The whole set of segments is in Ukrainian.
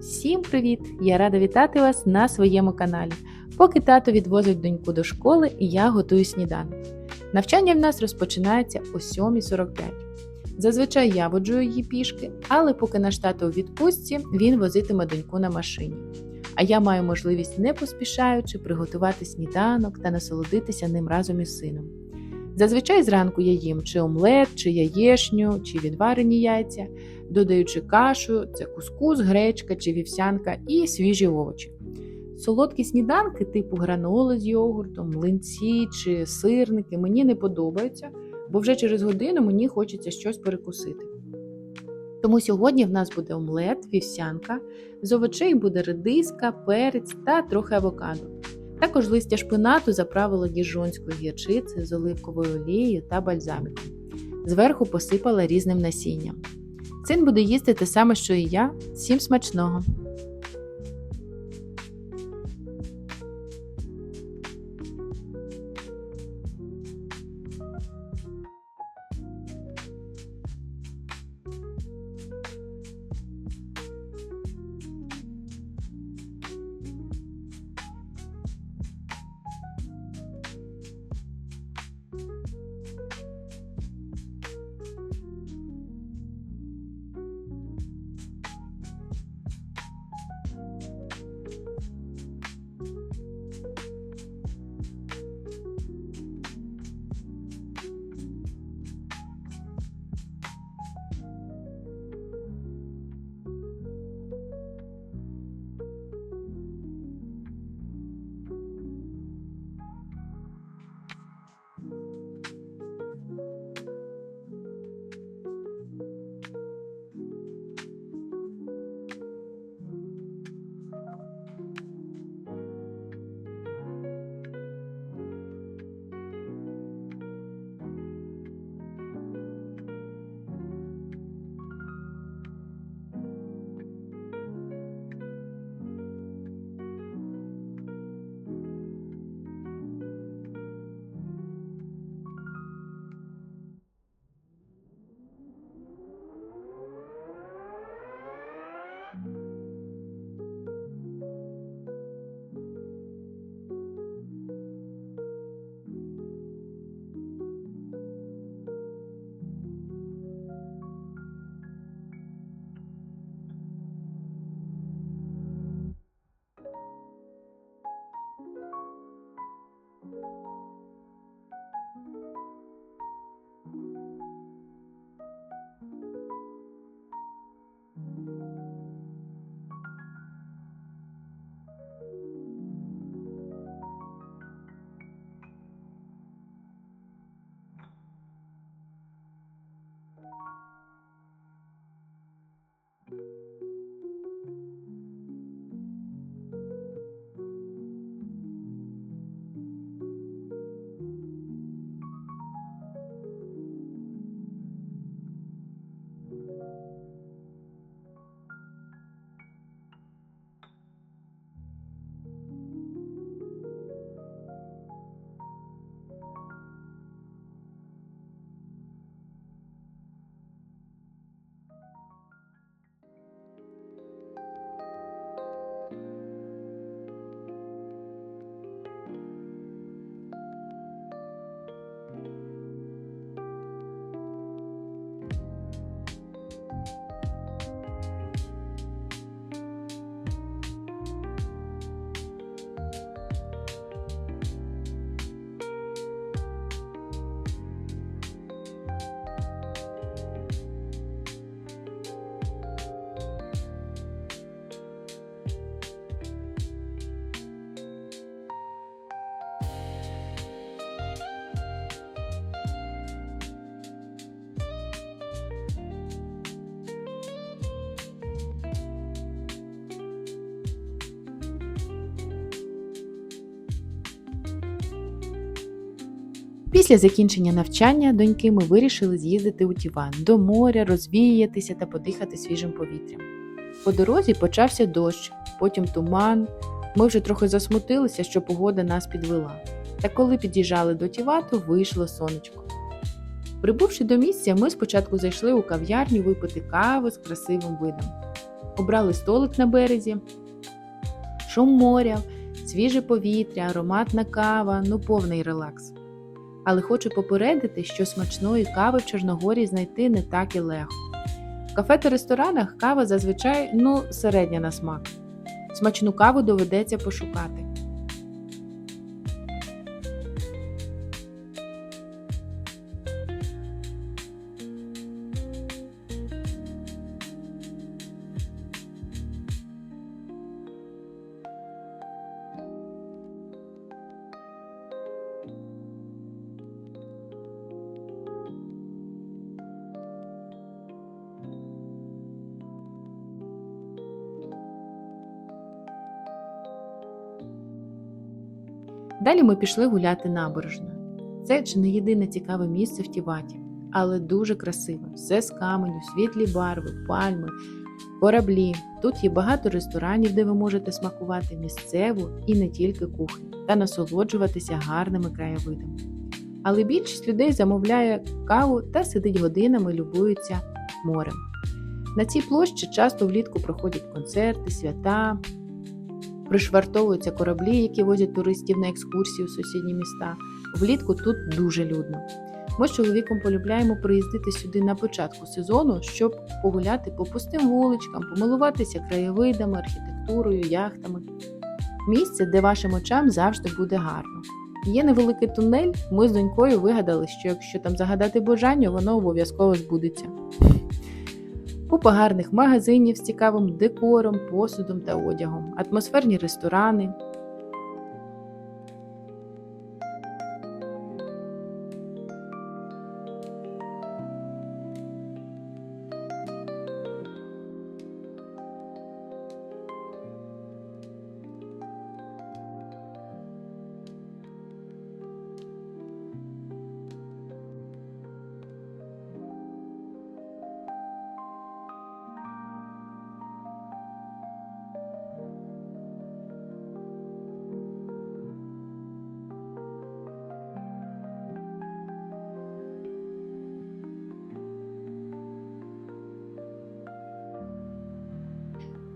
Всім привіт! Я рада вітати вас на своєму каналі. Поки тато відвозить доньку до школи, я готую сніданок. Навчання в нас розпочинається о 7.45. Зазвичай я воджу її пішки, але поки наш тато у відпустці, він возитиме доньку на машині. А я маю можливість, не поспішаючи, приготувати сніданок та насолодитися ним разом із сином. Зазвичай зранку я їм чи омлет, чи яєшню, чи відварені яйця, додаючи кашу, це кускус, гречка чи вівсянка і свіжі овочі. Солодкі сніданки, типу граноли з йогуртом, млинці чи сирники мені не подобаються, бо вже через годину мені хочеться щось перекусити. Тому сьогодні в нас буде омлет, вівсянка, з овочей буде редиска, перець та трохи авокадо. Також листя шпинату заправила діжонською гірчицею з оливковою олією та бальзаміком. Зверху посипала різним насінням. Син буде їсти те саме, що і я. Всім смачного! Після закінчення навчання доньки ми вирішили з'їздити у Тіван до моря, розвіятися та подихати свіжим повітрям. По дорозі почався дощ, потім туман. Ми вже трохи засмутилися, що погода нас підвела. Та коли під'їжджали до Тівату, вийшло сонечко. Прибувши до місця, ми спочатку зайшли у кав'ярню випити кави з красивим видом. Обрали столик на березі, шум моря, свіже повітря, ароматна кава, ну повний релакс. Але хочу попередити, що смачної кави в Чорногорії знайти не так і легко. В кафе та ресторанах кава зазвичай ну, середня на смак. Смачну каву доведеться пошукати. Далі ми пішли гуляти набережною. Це чи не єдине цікаве місце в Тіваті, але дуже красиве. Все з каменю, світлі барви, пальми, кораблі. Тут є багато ресторанів, де ви можете смакувати місцеву і не тільки кухню, та насолоджуватися гарними краєвидами. Але більшість людей замовляє каву та сидить годинами, любується морем. На цій площі часто влітку проходять концерти, свята, пришвартовуються кораблі, які возять туристів на екскурсії у сусідні міста. Влітку тут дуже людно. Ми з чоловіком полюбляємо приїздити сюди на початку сезону, щоб погуляти по пустим вуличкам, помилуватися краєвидами, архітектурою, яхтами. Місце, де вашим очам завжди буде гарно. Є невеликий тунель, ми з донькою вигадали, що якщо там загадати бажання, воно обов'язково збудеться. Купа гарних магазинів з цікавим декором, посудом та одягом, атмосферні ресторани.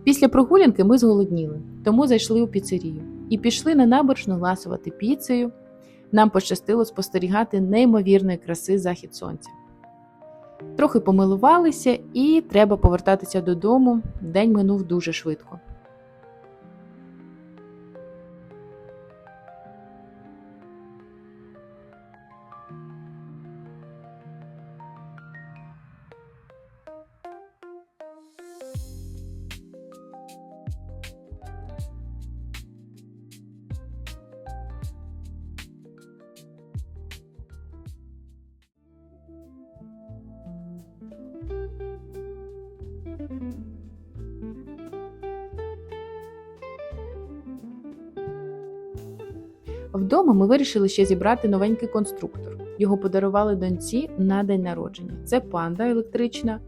Після прогулянки ми зголодніли, тому зайшли у піцерію і пішли на набережну ласувати піцею. Нам пощастило спостерігати неймовірної краси захід сонця. Трохи помилувалися, і треба повертатися додому. День минув дуже швидко. Вдома ми вирішили ще зібрати новенький конструктор. Його подарували доньці на день народження. Це панда електрична.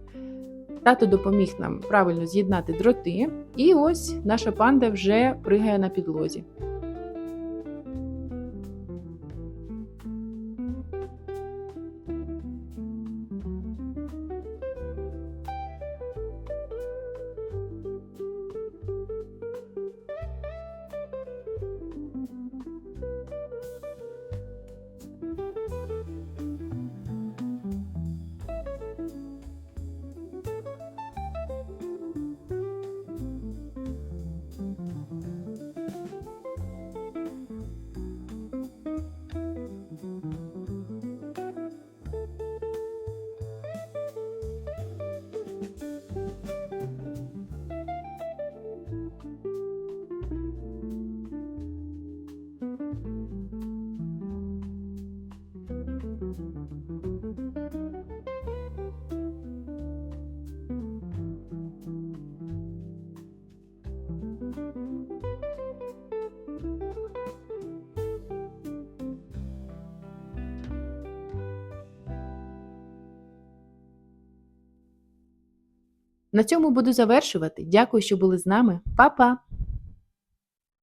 Тато допоміг нам правильно з'єднати дроти, і ось наша панда вже пригає на підлозі. На цьому буду завершувати. Дякую, що були з нами. Па-па!